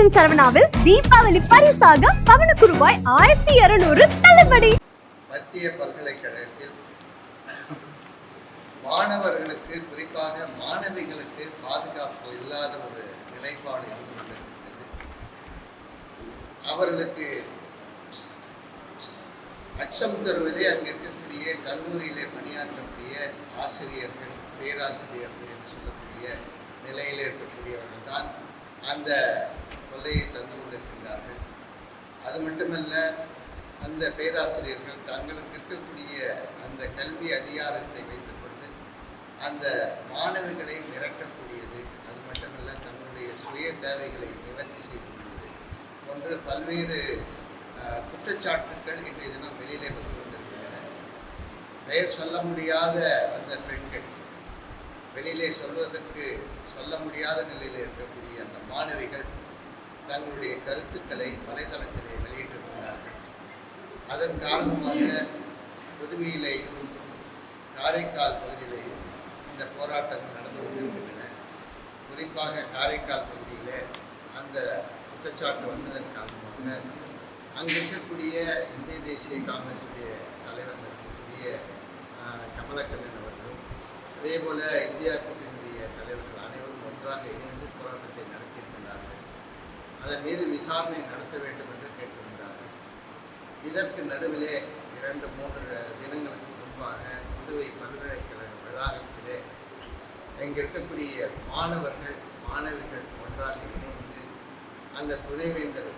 Kitchen சரவணாவில் Deepavali பரிசாக பவனுக்கு ரூபாய் ஆயிரத்தி இருநூறு தள்ளுபடி. மத்திய பல்கலைக்கழகத்தில் மாணவர்களுக்கு குறிப்பாக மாணவிகளுக்கு பாதுகாப்பு இல்லாத ஒரு நிலைப்பாடு இருந்து கொண்டிருக்கிறது அவர்களுக்கு அச்சம் தருவதே அங்கே இருக்கக்கூடிய கல்லூரியிலே பணியாற்றக்கூடிய ஆசிரியர்கள் பேராசிரியர்கள் என்று சொல்லக்கூடிய நிலையில் இருக்கக்கூடியவர்கள் தான் அந்த தொல்லையை தந்து கொண்டிருக்கின்றார்கள் அது மட்டுமல்ல அந்த பேராசிரியர்கள் தங்களுக்கு இருக்கக்கூடிய அந்த கல்வி அதிகாரத்தை வைத்துக்கொண்டு அந்த மாணவிகளை மிரட்டக்கூடியது அது மட்டுமல்ல தங்களுடைய சுய தேவைகளை நிவர்த்தி செய்து கொண்டது போன்ற பல்வேறு குற்றச்சாட்டுக்கள் இன்றைய தினம் வெளியிலே வந்து கொண்டிருக்கின்றன. பெயர் சொல்ல முடியாத அந்த பெண்கள் வெளியிலே சொல்வதற்கு சொல்ல முடியாத நிலையில் இருக்கக்கூடிய அந்த மாணவிகள் தங்களுடைய கருத்துக்களை வலைதளத்திலே வெளியிட்டுக் கொண்டார்கள். அதன் காரணமாக புதுவையிலேயும் காரைக்கால் பகுதியிலேயும் இந்த போராட்டங்கள் நடந்து கொண்டிருக்கின்றன. குறிப்பாக காரைக்கால் பகுதியில் அந்த குற்றச்சாட்டு வந்ததன் காரணமாக அங்கு இருக்கக்கூடிய இந்திய தேசிய காங்கிரஸுடைய தலைவர் இருக்கக்கூடிய கமலக்கண்ணன் அவர்களும் அதே போல் இந்தியா கூட்டணியுடைய தலைவர்கள் அனைவரும் ஒன்றாக இணைந்து போராட்டத்தை நடத்தியிருக்கின்றார்கள். அதன் மீது விசாரணை நடத்த வேண்டும் என்று கேட்டுள்ளார் இதற்கு நடுவிலே இரண்டு மூன்று தினங்களுக்கு முன்பாக புதுவை பல்கலைக்கழக வளாகத்திலே இங்கே இருக்கக்கூடிய மாணவர்கள் மாணவிகள் ஒன்றாக இணைந்து அந்த துணைவேந்தர்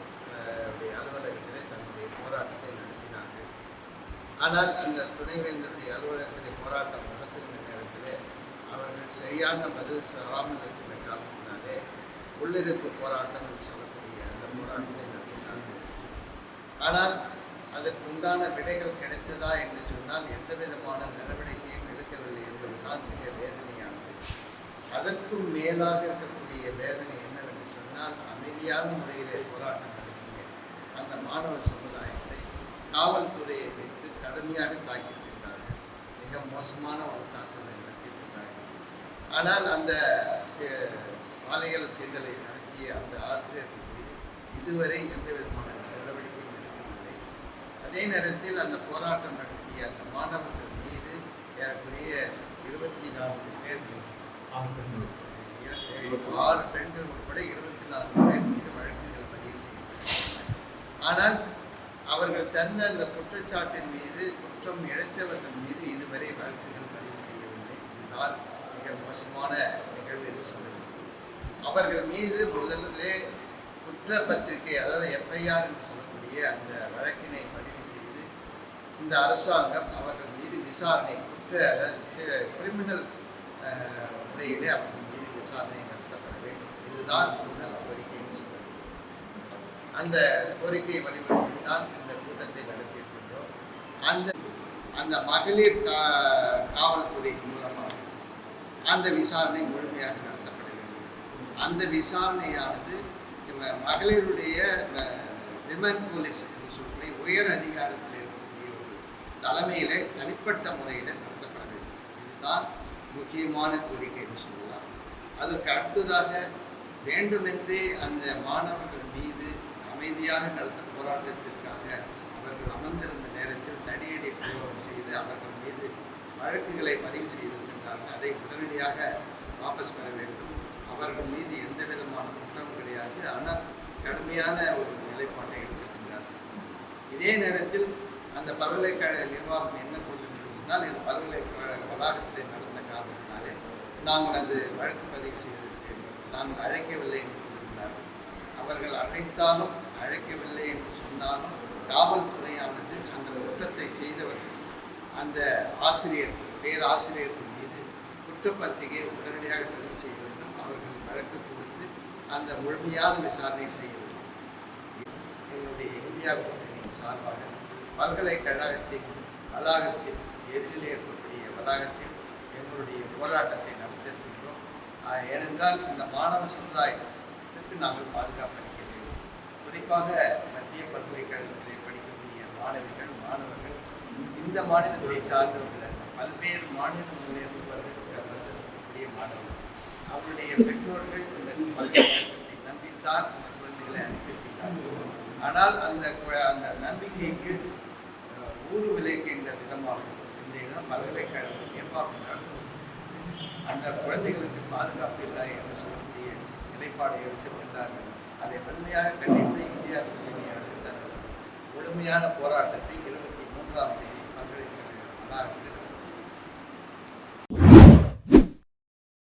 அலுவலகத்திலே தன்னுடைய போராட்டத்தை நடத்தினார்கள். ஆனால் அந்த துணைவேந்தருடைய அலுவலகத்திலே போராட்டம் நடத்துகின்ற நேரத்திலே அவர்கள் சரியான பதில் சொல்லாமல் இருக்கின்ற காரணத்தினாலே உள்ளிருப்பு போராட்டம் சொல்லக்கூடிய அந்த போராட்டத்தை நடத்தினார்கள். ஆனால் அதற்கு உண்டான விடைகள் கிடைத்ததா என்று சொன்னால் எந்த விதமான நடவடிக்கையும் எடுக்கவில்லை என்பதுதான் மிக வேதனையானது. அதற்கும் மேலாக இருக்கக்கூடிய வேதனை என்னவென்று சொன்னால் அமைதியான முறையிலே போராட்டம் நடத்திய அந்த மாணவ சமுதாயத்தை காவல்துறையை வைத்து கடுமையாக தாக்கியிருக்கின்றார்கள் மிக மோசமான ஒரு தாக்குதலை நடத்தியிருக்கின்றார்கள் ஆனால் அந்த பாலியல் சீண்டலை நடத்திய அந்த ஆசிரியர்கள் மீது இதுவரை எந்த விதமான நேரத்தில் அந்த போராட்டம் நடத்திய அந்த மாணவர்கள் மீது ஏறக்குறைய இருபத்தி நான்கு பேர் ஆறு பெண்கள். உட்பட இருபத்தி நான்கு பேர் மீது வழக்குகள் பதிவு செய்யப்பட்டுள்ளன ஆனால் அவர்கள் தந்த அந்த குற்றச்சாட்டின் மீது குற்றம் இழைத்தவர்கள் மீது இதுவரை வழக்குகள் பதிவு செய்யவில்லை. இதுதான் மிக மோசமான நிகழ்வு என்று சொல்ல அவர்கள் மீது முதலிலே குற்றப்பத்திரிகை அதாவது எஃப்ஐஆர் என்று சொல்லக்கூடிய அந்த வழக்கினை இந்த அரசாங்கம் அவர்கள் மீது விசாரணை குற்ற கிரிமினல் முறையிலே அவர்கள் மீது விசாரணை நடத்தப்பட வேண்டும். இதுதான் முதல் கோரிக்கை சொல்லணும் அந்த கோரிக்கையை வலியுறுத்தி தான் இந்த கூட்டத்தை நடத்தியிருக்கின்றோம். அந்த அந்த மகளிர் கா காவல்துறை மூலமாக அந்த விசாரணை முழுமையாக நடத்தப்பட வேண்டும். அந்த விசாரணையானது மகளிருடைய விமன் போலீஸ் என்று சொல்லக்கூடிய உயர் அதிகாரத்தில் தலைமையிலே தனிப்பட்ட முறையில் நடத்தப்பட வேண்டும். இதுதான் முக்கியமான கோரிக்கை என்று சொல்லலாம். அதற்கு அடுத்ததாக வேண்டுமென்றே அந்த மாணவர்கள் மீது அமைதியாக நடத்த போராட்டத்திற்காக அவர்கள் அமர்ந்திருந்த நேரத்தில் தடியடி பிரயோகம் செய்து அவர்கள் மீது வழக்குகளை பதிவு செய்திருக்கின்றார்கள். அதை உடனடியாக வாபஸ் பெற வேண்டும். அவர்கள் மீது எந்த விதமான குற்றம் கிடையாது. ஆனால் கடுமையான ஒரு நிலைப்பாட்டை எடுத்திருக்கின்றார்கள். இதே நேரத்தில் அந்த பல்கலைக்கழக நிர்வாகம் என்ன கூறுகின்றது இந்த இது பல்கலைக்கழக வளாகத்திலே நடந்த காரணத்தினாலே நாங்கள் அது வழக்கு பதிவு செய்வதற்கு நாங்கள் அழைக்கவில்லை என்று கூறுகின்றார்கள் அவர்கள் அழைத்தாலும் அழைக்கவில்லை என்று சொன்னாலும் காவல்துறையானது அந்த குற்றத்தை செய்தவர்கள் அந்த ஆசிரியர் பேராசிரியர்கள் மீது குற்றப்பத்திரிகை உடனடியாக பதிவு செய்ய வேண்டும். அவர்கள் வழக்கு தொடுத்து அந்த முழுமையான விசாரணை செய்ய வேண்டும். எங்களுடைய இந்தியா கூட்டணியின் சார்பாக பல்கலைக்கழகத்தின் வளாகத்தில் எதிரில் இருக்கக்கூடிய வளாகத்தில் எங்களுடைய போராட்டத்தை நடத்தியிருக்கின்றோம். ஏனென்றால் இந்த மாணவ சமுதாயத்திற்கு நாங்கள் பாதுகாப்பளிக்க வேண்டும். குறிப்பாக மத்திய பல்கலைக்கழகத்திலே படிக்கக்கூடிய மாணவிகள் மாணவர்கள் இந்த மாநிலத்தை சார்ந்தவர்கள் அல்ல பல்வேறு மாநிலங்களிலிருந்து வந்திருக்கக்கூடிய மாணவர்கள். அவருடைய பெற்றோர்கள் இந்த பல்கலைக்கழகத்தை நம்பித்தான் அந்த குழந்தைகளை குழந்தைகளை ஆனால் அந்த அந்த நம்பிக்கைக்கு ஊறு விளைக்கின்ற விதமாக இந்த இடம் பல்கலைக்கழக நிர்வாகம் நடந்து அந்த குழந்தைகளுக்கு பாதுகாப்பு இல்லை என்று சொல்லக்கூடிய நிலைப்பாடை எடுத்துக்கொண்டார்கள் அதை வன்மையாக கண்டித்து இந்தியா கூட்டணியானது தனது முழுமையான போராட்டத்தை இருபத்தி மூன்றாம் தேதி பல்கலைக்கழக வளாகத்தில்